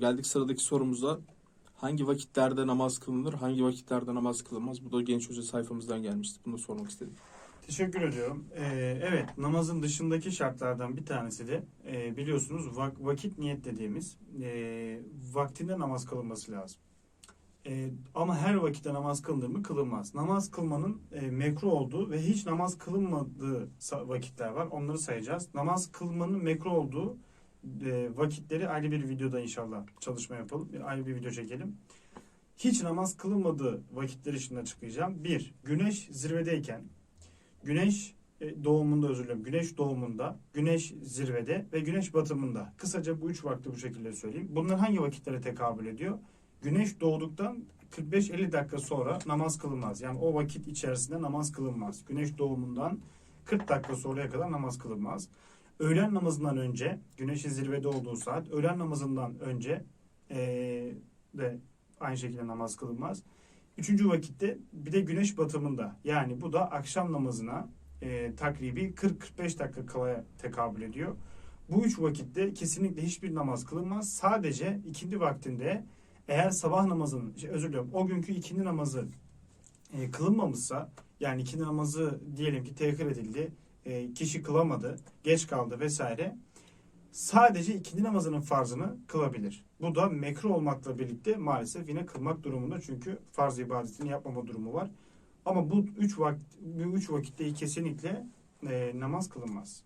Geldik sıradaki sorumuza. Hangi vakitlerde namaz kılınır, hangi vakitlerde namaz kılınmaz? Bu da Genç Hoca sayfamızdan gelmişti. Bunu sormak istedim. Teşekkür ediyorum. Ee, evet, namazın dışındaki şartlardan bir tanesi de e, biliyorsunuz vak- vakit niyet dediğimiz e, vaktinde namaz kılınması lazım. E, ama her vakitte namaz kılınır mı? Kılınmaz. Namaz kılmanın e, mekruh olduğu ve hiç namaz kılınmadığı vakitler var. Onları sayacağız. Namaz kılmanın mekruh olduğu e, vakitleri ayrı bir videoda inşallah çalışma yapalım. Bir, ayrı bir video çekelim. Hiç namaz kılınmadığı vakitleri şimdi açıklayacağım. Bir, güneş zirvedeyken Güneş e, doğumunda özür dilerim. Güneş doğumunda, güneş zirvede ve güneş batımında. Kısaca bu üç vakti bu şekilde söyleyeyim. Bunlar hangi vakitlere tekabül ediyor? Güneş doğduktan 45-50 dakika sonra namaz kılınmaz. Yani o vakit içerisinde namaz kılınmaz. Güneş doğumundan 40 dakika sonraya kadar namaz kılınmaz. Öğlen namazından önce, güneşin zirvede olduğu saat, öğlen namazından önce e, de aynı şekilde namaz kılınmaz. Üçüncü vakitte bir de güneş batımında. Yani bu da akşam namazına e, takribi 40-45 dakika kalaya tekabül ediyor. Bu üç vakitte kesinlikle hiçbir namaz kılınmaz. Sadece ikindi vaktinde eğer sabah namazının, şey, özür diliyorum o günkü ikindi namazı e, kılınmamışsa yani ikindi namazı diyelim ki tehir edildi, e, kişi kılamadı, geç kaldı vesaire sadece ikindi namazının farzını kılabilir. Bu da mekruh olmakla birlikte maalesef yine kılmak durumunda çünkü farz ibadetini yapmama durumu var. Ama bu üç vakit, bu üç vakitte kesinlikle e, namaz kılınmaz.